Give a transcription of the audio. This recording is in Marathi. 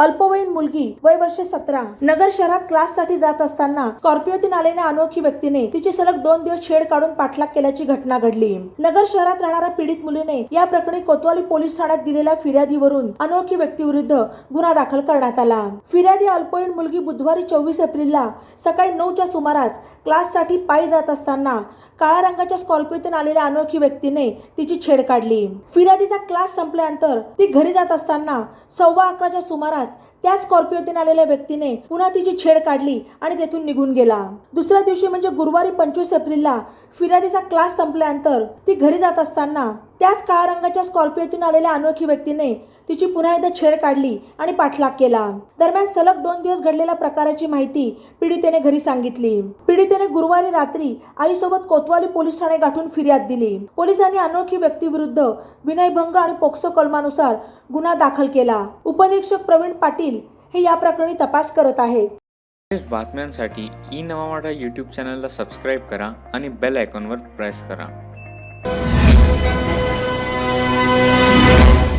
अल्पवयीन मुलगी वय वर्ष सतरा. नगर शहरात क्लाससाठी जात असताना स्कॉर्पिओतून आलेल्या अनोळखी व्यक्तीने तिची सलग दोन दिवस छेड काढून पाठलाग केल्याची घटना घडली. नगर शहरात राहणाऱ्या पीडित मुलीने या प्रकरणी कोतवाली पोलीस ठाण्यात दिलेल्या फिर्यादीवरून अनोळखी व्यक्तीविरुद्ध गुन्हा दाखल करण्यात आला. फिर्यादी अल्पवयीन मुलगी बुधवारी चोवीस एप्रिलला सकाळी नऊच्या सुमारास क्लाससाठी पायी जात असताना काळ्या रंगाच्या स्कॉर्पिओतून आलेल्या अनोळखी व्यक्तीने तिची छेड काढली. फिर्यादीचा क्लास संपल्यानंतर ती घरी जात असताना सव्वा अकराच्या सुमारास त्या स्कॉर्पिओतून आलेल्या व्यक्तीने पुन्हा तिची छेड काढली आणि तेथून निघून गेला. दुसऱ्या दिवशी म्हणजे गुरुवारी पंचवीस एप्रिलला फिर्यादीचा क्लास संपल्यानंतर ती घरी जात असताना त्याच काळ्या रंगाच्या स्कॉर्पिओतून आलेल्या अनोळखी व्यक्तीने तिची पुन्हा एकदा छेड काढली आणि पाठलाग केला. दरम्यान सलग दोन दिवस घडलेल्या प्रकाराची माहिती पीडितेने घरी सांगितली. पीडितेने गुरुवारी रात्री आईसोबत कोतवाली पोलीस ठाणे गाठून फिर्याद दिली. पोलिसांनी अनोळखी व्यक्तीविरुद्ध विनयभंग आणि पोक्सो कलमानुसार गुन्हा दाखल केला. उपनिरीक्षक प्रवीण पाटील हे या प्रकरणी तपास करत आहेत. बातम्यांसाठी ई नवा यूट्यूब चॅनलला सबस्क्राईब करा आणि बेल आयकॉनवर प्रेस करा.